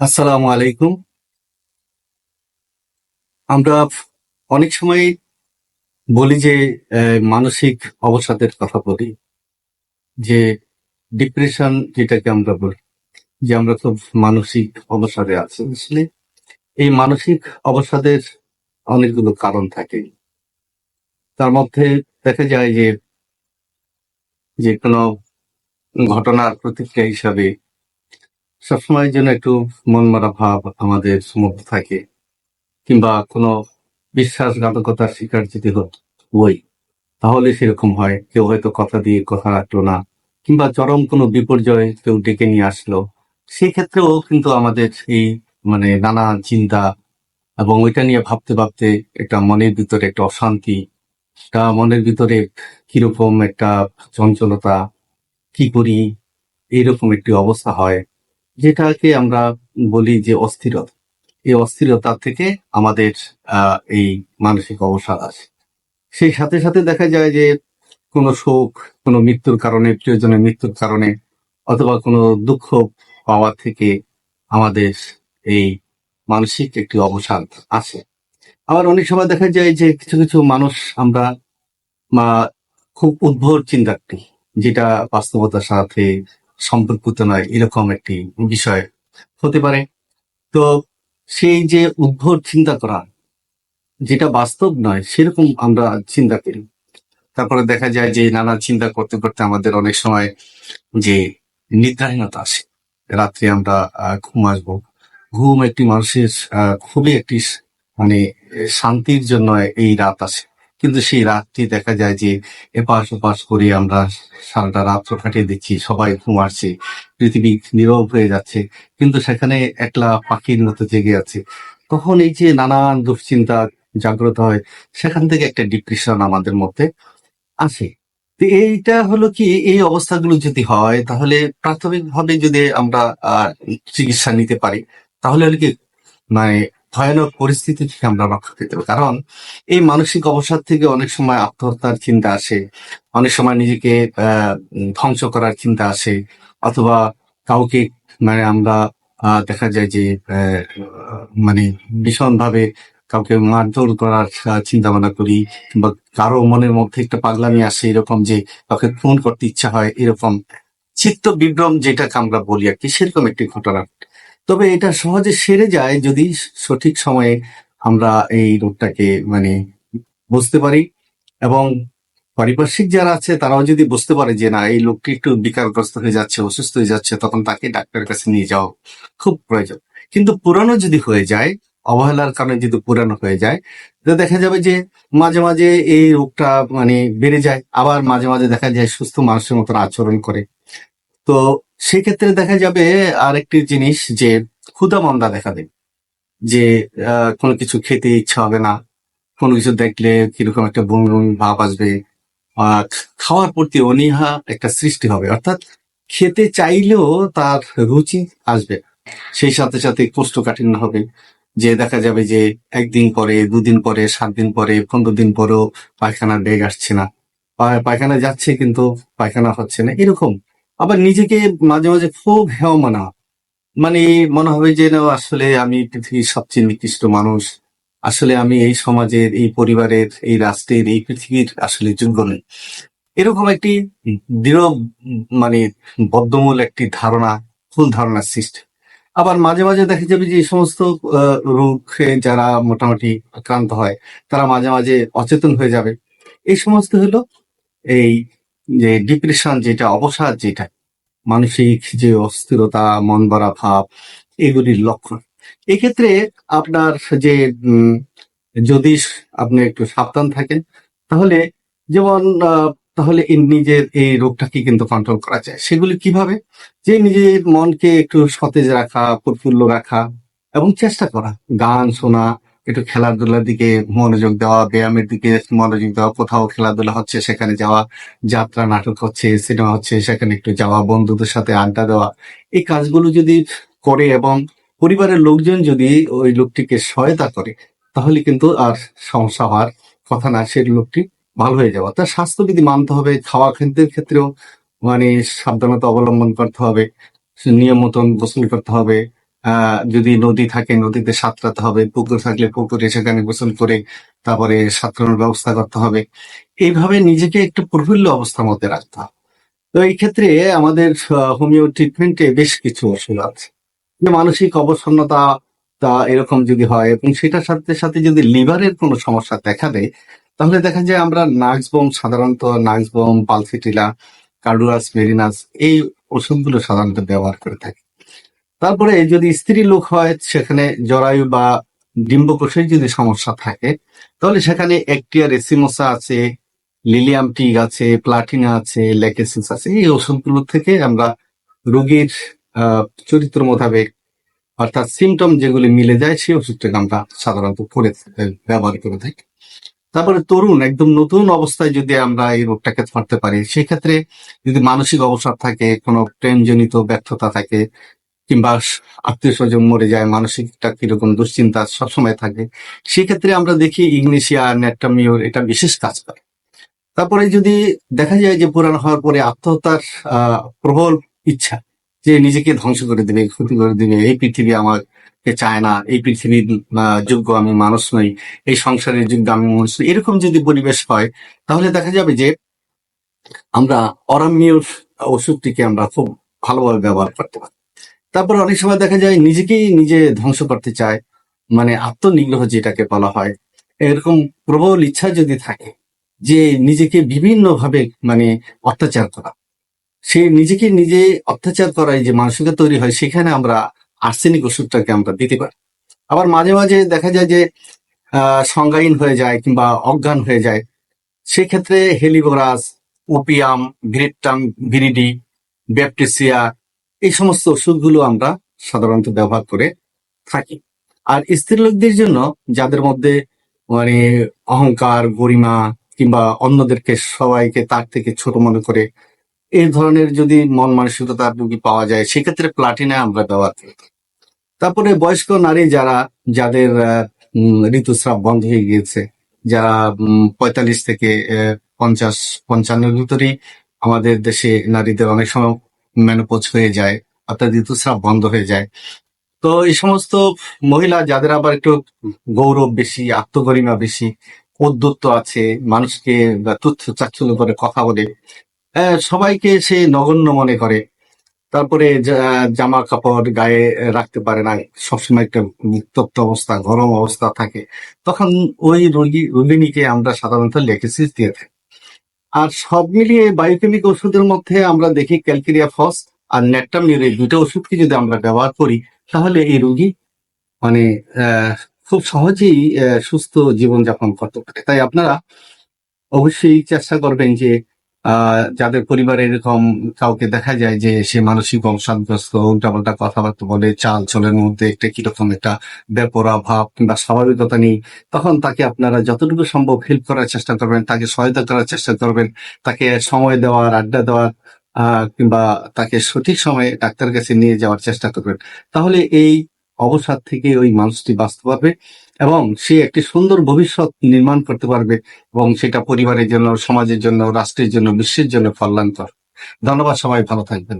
আসসালামু আলাইকুম। আমরা অনেক সময় বলি যে মানসিক অবসাদের কথা বলি, যে ডিপ্রেশন যেটাকে আমরা বলি, যে আমরা খুব মানসিক অবসাদে আছি। আসলে এই মানসিক অবসাদের অনেকগুলো কারণ থাকে। তার মধ্যে দেখা যায় যে যে কোনো ঘটনার প্রতিক্রিয়া হিসাবে সবসময় যেন একটু মন মারা ভাব আমাদের মধ্যে থাকে। কিংবা কোনো বিশ্বাসঘাতকতার শিকার যদি হই, তাহলে সেরকম হয়। কেউ হয়তো কথা দিয়ে কথা রাখল না, কিংবা চরম কোনো বিপর্যয় কেউ ডেকে নিয়ে আসলো। সেক্ষেত্রেও কিন্তু আমাদের এই মানে নানা চিন্তা এবং ওইটা নিয়ে ভাবতে ভাবতে একটা মনের ভিতরে একটা অশান্তি একটা মনের ভিতরে কীরকম একটা চঞ্চলতা, কি করি, এইরকম একটি অবস্থা হয়। যেটাকে আমরা বলি যে অস্থিরতা। এই অস্থিরতা থেকে আমাদের এই মানসিক অবসাদ আসে। সেই সাথে সাথে দেখা যায় যে কোনো শোক, কোনো মৃত্যুর কারণে, প্রিয়জনের মৃত্যুর কারণে, অথবা কোনো দুঃখ পাওয়া থেকে আমাদের এই মানসিক একটি অবসাদ আসে। আবার অনেক সময় দেখা যায় যে কিছু কিছু মানুষ আমরা খুব উদ্ভট চিন্তা যেটা বাস্তবতার সাথে সম্পর্কিত নয়, এরকম একটি বিষয় হতে পারে। তো সেই যে উদ্ভট চিন্তা করা, যেটা বাস্তব নয়, সেরকম আমরা চিন্তা করি। তারপরে দেখা যায় যে নানা চিন্তা করতে করতে আমাদের অনেক সময় যে নিদ্রাহীনতা আসে। রাত্রে আমরা ঘুম আসব। ঘুম একটি মানুষের খুবই একটি মানে শান্তির জন্য এই রাত আসে। কিন্তু সেই রাতটি দেখা যায় যে এপাশ ওপাশ করে আমরা সারাটা রাত্র কাটিয়ে দিচ্ছি, সবাই ঘুম পৃথিবী নীরব হয়ে যাচ্ছে, কিন্তু সেখানে একলা পাখির মতো জেগে আছে। তখন এই যে নানান দুশ্চিন্তা, জাগ্রত হয়, সেখান থেকে একটা ডিপ্রেশন আমাদের মধ্যে আসে। এইটা হলো কি, এই অবস্থাগুলো যদি হয়, তাহলে প্রাথমিকভাবে যদি আমরা চিকিৎসা নিতে পারি, তাহলে হলো কি মানে ভয়ানক পরিস্থিতি থেকে আমরা রক্ষা পেতে কারণ এই মানসিক অবসাদ থেকে অনেক সময় আত্মহত্যার চিন্তা আসে, অনেক সময় নিজেকে ধ্বংস করার চিন্তা আসে, অথবা কাউকে মানে আমরা দেখা যায় যে মানে ভীষণ ভাবে কাউকে মারধর করার চিন্তা ভাবনা করি, কিংবা কারও মনের মধ্যে একটা পাগলামি আসে, এরকম যে কাউকে খুন করতে ইচ্ছা হয়, এরকম চিত্ত বিভ্রম যেটাকে আমরা বলি আর কি, সেরকম একটি ঘটনা। তবে এটা সহজে সেরে যায় যদি সঠিক সময়ে আমরা এই রোগটাকে মানে বুঝতে পারি। এবং পারিপার্শ্বিক যারা আছে, তারাও যদি বুঝতে পারে যে না, এই লোকটি একটু বিকারগ্রস্ত হয়ে যাচ্ছে, অসুস্থ হয়ে যাচ্ছে, তখন তাকে ডাক্তারের কাছে নিয়ে যাওয়া খুব প্রয়োজন। কিন্তু পুরানো যদি হয়ে যায়, অবহেলার কারণে যদি পুরানো হয়ে যায়, তো দেখা যাবে যে মাঝে মাঝে এই রোগটা মানে বেড়ে যায়। আবার মাঝে মাঝে দেখা যায় সুস্থ মানুষের মতন আচরণ করে। তো সেক্ষেত্রে দেখা যাবে আরেকটি জিনিস যে ক্ষুধা মন্দা দেখা দেবে যে কোনো কিছু খেতে ইচ্ছা হবে না। কোনো কিছু দেখলে কীরকম একটা বমি বমি ভাব আসবে। খাওয়ার প্রতি অনীহা একটা সৃষ্টি হবে। অর্থাৎ খেতে চাইলেও তার রুচি আসবে। সেই সাথে সাথে কোষ্ঠকাঠিন্য হবে। যে দেখা যাবে যে একদিন পরে, দুদিন পরে, সাত দিন পরে, পনেরো দিন পরেও পায়খানার বেগ আসছে না। পায়খানা যাচ্ছে কিন্তু পায়খানা হচ্ছে না। এরকম আবার নিজেকে মাঝে মাঝে খুব হেয় মনে। মানে মনে হবে যে না আসলে আমি পৃথিবীর সবচেয়ে নিকৃষ্ট মানুষ। আসলে আমি এই সমাজের, এই পরিবারের, এই রাষ্ট্রের, এই পৃথিবীর আসলে যোগ্য নই। এরকম একটি দৃঢ় মানে বদ্ধমূল একটি ধারণা, ভুল ধারণার সৃষ্টি। আবার মাঝে মাঝে দেখা যাবে যে এই সমস্ত রোগে যারা মোটামুটি আক্রান্ত হয়, তারা মাঝে মাঝে অচেতন হয়ে যাবে। এই সমস্ত হলো এই যে ডিপ্রেশন যেটা, অবসাদ যেটা, মানসিক যে অস্থিরতা, মন ভরা ভাব, এগুলির লক্ষণ। এক্ষেত্রে আপনার যে যদি আপনি একটু সাবধান থাকেন, তাহলে যেমন তাহলে নিজের এই রোগটাকে কিন্তু কন্ট্রোল করা যায়। সেগুলি কীভাবে? যে নিজের মনকে একটু সতেজ রাখা, প্রফুল্ল রাখা এবং চেষ্টা করা। গান শোনা একটু খেলাধুলার দিকে মনোযোগ দেওয়া, ব্যায়ামের দিকে মনোযোগ দেওয়া, কোথাও খেলাধুলা হচ্ছে, সেখানে যাওয়া, যাত্রা, নাটক হচ্ছে, সিনেমা হচ্ছে, সেখানে একটু যাওয়া, বন্ধুদের সাথে আড্ডা দেওয়া। এই কাজগুলো যদি করে এবং পরিবারের লোকজন যদি ওই লোকটিকে সহায়তা করে, তাহলে কিন্তু আর সমস্যা হওয়ার কথা না সেই লোকটি ভালো হয়ে যাওয়া তার স্বাস্থ্যবিধি মানতে হবে, খাওয়া খাদ্যের ক্ষেত্রেও মানে সাবধানতা অবলম্বন করতে হবে, নিয়ম মতন গোসল করতে হবে যদি নদী থাকে, নদীতে সাঁতরাতে হবে, পুকুর থাকলে পুকুরে সেখানে গোসল করে তারপরে সাঁতরানোর ব্যবস্থা করতে হবে। এইভাবে নিজেকে একটু প্রফুল্ল অবস্থার মধ্যে রাখতে হবে। তো এই ক্ষেত্রে আমাদের হোমিও ট্রিটমেন্টে বেশ কিছু ওষুধ আছে। যে মানসিক অবসন্নতা তা এরকম যদি হয় এবং সেটার সাথে সাথে যদি লিভারের কোনো সমস্যা দেখা দেয়, তাহলে দেখা যায় আমরা নাক্স বোম, সাধারণত nux vom, pulsatilla carduus marinus এই ওষুধগুলো সাধারণত ব্যবহার করে থাকি। তারপরে যদি স্ত্রী লোক হয়, সেখানে জরায়ু বা ডিম্বকোষের যদি সমস্যা থাকে, তাহলে সেখানে একটিয়া রেসিমোসা আছে, লিলিয়াম টিগ আছে, প্লাটিনা আছে লেকেসিস আছে। এই ওষুধগুলো থেকে আমরা রোগীর চরিত্র মোতাবেক, অর্থাৎ সিমটম যেগুলি মিলে যায়, সেই ওষুধটাকে আমরা সাধারণত করে ব্যবহার করে থাকি। তারপরে তরুণ, একদম নতুন অবস্থায় যদি আমরা এই রোগটাকে ধরতে পারি, সেক্ষেত্রে যদি মানসিক অবসাদ থাকে, কোনো প্রেমজনিত ব্যর্থতা থাকে কিংবা আত্মীয় স্বজন মরে যায় মানসিক একটা কীরকম দুশ্চিন্তা সবসময় থাকে। সেক্ষেত্রে আমরা দেখি ইগনিশিয়া, নেট্টামিওর এটা বিশেষ কাজ করে। তারপরে যদি দেখা যায় যে পুরানো হওয়ার পরে আত্মহত্যার প্রবল ইচ্ছা যে নিজেকে ধ্বংস করে দিবে, ক্ষতি করে দিবে, এই পৃথিবী আমাকে চায় না, এই পৃথিবীর যোগ্য আমি মানুষ নই, এই সংসারের যোগ্য আমি মানুষ নই, এরকম যদি পরিবেশ হয়, তাহলে দেখা যাবে যে আমরা অরামিয়র ওষুধটিকে আমরা খুব ভালোভাবে ব্যবহার করতে পারি তারপর অনেক সময় দেখা যায় নিজেকেই নিজে ধ্বংস করতে চায় মানে আত্মনিগ্রহ যেটাকে বলা হয়। এরকম প্রবল ইচ্ছা যদি থাকে যে নিজেকে বিভিন্ন ভাবে মানে অত্যাচার করা। সে নিজেকে নিজে অত্যাচার করায় যে মানসিকতা তৈরি হয়, সেখানে আমরা আর্সেনিক ওষুধটাকে আমরা দিতে পারি। আবার মাঝে মাঝে দেখা যায় যে সংজ্ঞাহীন হয়ে যায় কিংবা অজ্ঞান হয়ে যায়। সেক্ষেত্রে helleborus, opium veratrum viride baptisia এই সমস্ত ওষুধগুলো আমরা সাধারণত ব্যবহার করে থাকি। আর স্ত্রী লোকদের জন্য যাদের মধ্যে মানে অহংকার, গরিমা কিংবা অন্যদেরকে সবাইকে তার থেকে ছোট মনে করে এই ধরনের যদি মন মানসিকতার রোগী পাওয়া যায়, সেক্ষেত্রে প্লাটিনা আমরা ব্যবহার করি তারপরে বয়স্ক নারী যারা, যাদের ঋতুস্রাব বন্ধ হয়ে গিয়েছে, যারা পঁয়তাল্লিশ থেকে পঞ্চাশ, পঞ্চান্নের ভিতরেই আমাদের দেশে নারীদের অনেক সময় মেনোপোজ হয়ে যায় অর্থাৎ ঋতুস্রাব বন্ধ হয়ে যায়। তো এই সমস্ত মহিলা যাদের আবার একটু গৌরব বেশি আত্মগরিমা বেশি উদ্যত্ত আছে মানুষকে তুচ্ছ চাচ্ছল্য করে কথা বলে আহ, সবাইকে সে নগণ্য মনে করে। তারপরে জামা কাপড় গায়ে রাখতে পারে না সবসময় একটা উত্তপ্ত অবস্থা গরম অবস্থা থাকে। তখন ওই রোগী রোগিণীকে আমরা সাধারণত লেকেসিস দিয়ে থাকি। আর সব মিলিয়ে বায়োকেমিক ওষুধের মধ্যে আমরা দেখি ক্যালকেরিয়া ফস আর নেট্টামিউর এই দুটো ওষুধকে যদি আমরা ব্যবহার করি, তাহলে এই রোগী মানে খুব সহজেই সুস্থ জীবনযাপন করতে পারে। তাই আপনারা অবশ্যই চেষ্টা করবেন যে যাদের পরিবারে এরকম কাউকে দেখা যায় যে সে মানসিক অবসাদগ্রস্ত উল্টাপাল্টা কথাবার্তা বলে, চাল চলের মধ্যে একটা কীরকম একটা বেপরা ভাব কিংবা স্বাভাবিকতা নেই, তখন তাকে আপনারা যতটুকু সম্ভব হেল্প করার চেষ্টা করবেন, তাকে সহায়তা করার চেষ্টা করবেন, তাকে সময় দেওয়ার, আড্ডা দেওয়ার কিংবা তাকে সঠিক সময়ে ডাক্তারের কাছে নিয়ে যাওয়ার চেষ্টা করবেন। তাহলে এই অবসাদ থেকে ওই মানুষটি বাঁচতে পারবে। এবং সে একটি সুন্দর ভবিষ্যৎ নির্মাণ করতে পারবে এবং সেটা পরিবারের জন্য, সমাজের জন্য, রাষ্ট্রের জন্য, বিশ্বের জন্য কল্যাণকর। ধন্যবাদ সবাই, ভালো থাকবেন।